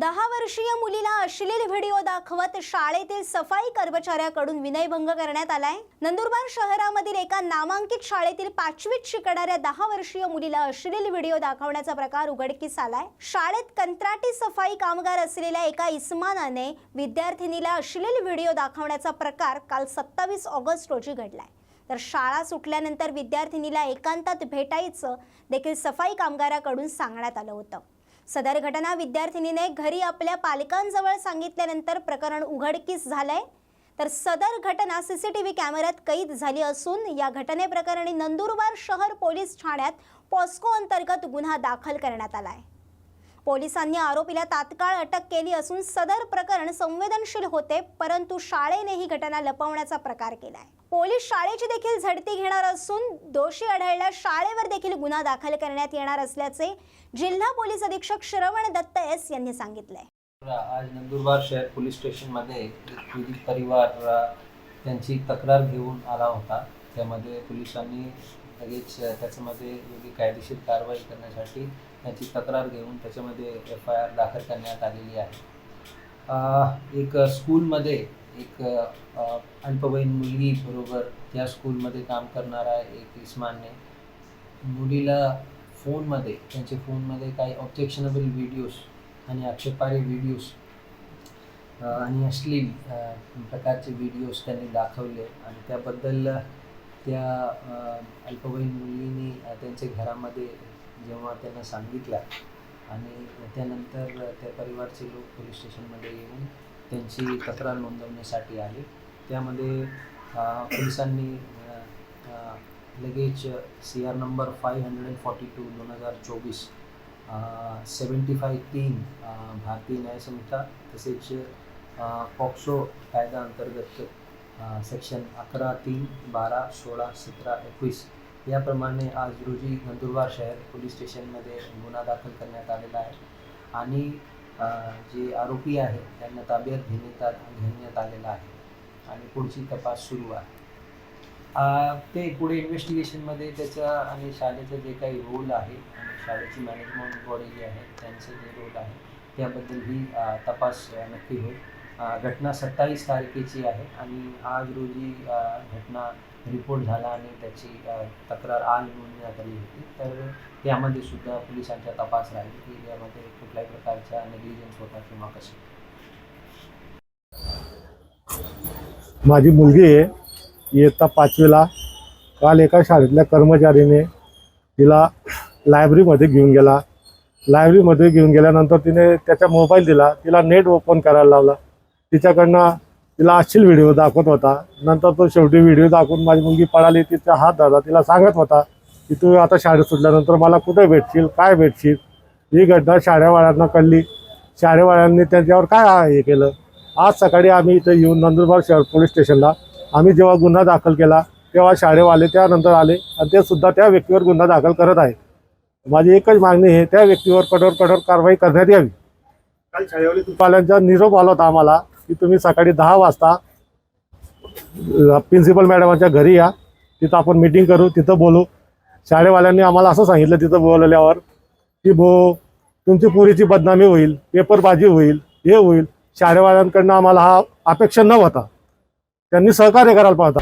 दहा वर्षीय मुलीला अश्लील व्हिडिओ दाखवत शाळेतील सफाई कर्मचाऱ्याकडून विनयभंग करण्यात आलाय. नंदुरबार शहरामधील एका नामांकित शाळेतील पाचवीत शिकणाऱ्या दहा वर्षीय मुलीला अश्लील व्हिडिओ दाखवण्याचा प्रकार उघडकीस आलाय. शाळेत कंत्राटी सफाई कामगार असलेल्या एका इस्मानाने विद्यार्थिनीला अश्लील व्हिडिओ दाखवण्याचा प्रकार काल सत्तावीस ऑगस्ट रोजी घडलाय. तर शाळा सुटल्यानंतर विद्यार्थिनीला एकांतात भेटायचं देखील सफाई कामगाराकडून सांगण्यात आलं होतं. सदर घटना विद्यार्थिनीने घरी आपल्या पालकांजवळ सांगितल्यानंतर प्रकरण उघडकीस झालंय. तर सदर घटना सीसीटीव्ही कॅमेऱ्यात कैद झाली असून या घटनेप्रकरणी नंदुरबार शहर पोलीस ठाण्यात पॉस्को अंतर्गत गुन्हा दाखल करण्यात आला आहे पोलिसांनी आरोपीला तात्काळ अटक केली असून सदर प्रकरण संवेदनशील होते परंतु शाळेने ही घटना लपवण्याचा प्रकार केलाय. पोलीस शाळेची देखील झडती घेणार असून दोषी आढळल्यास शाळेवर देखील गुन्हा दाखल करण्यात येणार असल्याचे जिल्हा पोलीस अधीक्षक श्रवण दत्त एस यांनी सांगितलंय. आज नंदुरबार शहर पोलीस स्टेशनमध्ये पीडित परिवार त्यांची तक्रार घेऊन आला होता. त्यामध्ये पोलिसांनी लगेच त्याच्यामध्ये योग्य कायदेशीर कारवाई करण्यासाठी त्यांची तक्रार घेऊन त्याच्यामध्ये एफ आय आर दाखल करण्यात आलेली आहे. एक स्कूलमध्ये एक अल्पवयीन मुलगी बरोबर त्या स्कूलमध्ये काम करणारा एक इस्मानने. मुलीला फोनमध्ये त्यांच्या फोनमध्ये काही ऑब्जेक्शनेबल व्हिडिओज आणि आक्षेपारी व्हिडिओज आणि अश्लील प्रकारचे व्हिडिओज त्यांनी दाखवले. आणि त्याबद्दल त्या अल्पवयीन मुलीने त्यांच्या घरामध्ये जेव्हा त्यांना सांगितलं आणि त्यानंतर त्या परिवारचे लोक पोलीस स्टेशनमध्ये येऊन त्यांची तक्रार नोंदवण्यासाठी आले. त्यामध्ये पोलिसांनी लगेच C R number five hundred and forty two दोन हजार चोवीस सेवन्टी फाय तीन भारतीय न्यायसंहिता तसेच पॉक्सो कायदा अंतर्गत सेक्शन अकरा तीन बारा सोळा सतरा एकवीस. याप्रमाणे आज रोजी नंदुरबार शहर पोलीस स्टेशनमध्ये गुन्हा दाखल करण्यात आलेला आहे. आणि जे आरोपी आहे त्यांना ताब्यात घेण्यात घेण्यात आलेला आहे. आणि पुढची तपास सुरू आहे. ते पुढे इन्व्हेस्टिगेशनमध्ये त्याचा आणि शाळेचं जे काही रोल आहे आणि शाळेची मॅनेजमेंट बॉडी जी आहे त्यांचं जे रोल आहे त्याबद्दल ही तपास नक्की होईल. घटना सत्तावीस तारखेची आहे आणि आज रोजी घटना रिपोर्ट झाला आणि त्याची तक्रार आज नोंदण्यात आली होती. तर त्यामध्ये सुद्धा पोलिसांचा तपास राहील की यामध्ये कुठल्याही प्रकारचा नेग्लिजन्स होता किंवा कसं माझी मुलगी आहे. इयत्ता पाचवीला काल एका शाळेतल्या कर्मचारीने तिला लायब्ररीमध्ये घेऊन गेला. लायब्ररीमध्ये घेऊन गेल्यानंतर तिने त्याचा मोबाईल दिला. तिला नेट ओपन करायला लावला. तिच्याकडनं तिला अश्लील व्हिडिओ दाखवत होता. नंतर तो शेवटी व्हिडिओ दाखवून माझी मुलगी पळाली. तिचा हात धरला. तिला सांगत होता की तू आता शाळेत सुटल्यानंतर मला कुठे भेटशील? काय भेटशील? ही घटना शाळेवाळ्यांना कळली. शाळेवाळ्यांनी त्यांच्यावर काय हे केलं? आज सकाळी आम्ही इथं येऊन नंदुरबार शहर पोलीस स्टेशनला आम्ही जेव्हा गुन्हा दाखल केला तेव्हा शाळेवाले त्यानंतर आले आणि ते सुद्धा त्या व्यक्तीवर गुन्हा दाखल करत आहे माझी एकच मागणी आहे त्या व्यक्तीवर कठोर कठोर कारवाई करण्यात यावी. काल शाळेवाले पाल्यांचा निरोप आला होता आम्हाला. की तुम्ही सकाळी दहा वाजता प्रिन्सिपल मॅडमांच्या घरी या. तिथं आपण मीटिंग करू तिथं बोलू. शाळेवाल्यांनी आम्हाला असं सांगितलं तिथं बोलवल्यावर की भो तुमची पुरीची बदनामी होईल पेपरबाजी होईल हे होईल. शाळेवाल्यांकडनं आम्हाला हा अपेक्षा न होता त्यांनी सहकार्य करायला पाहता.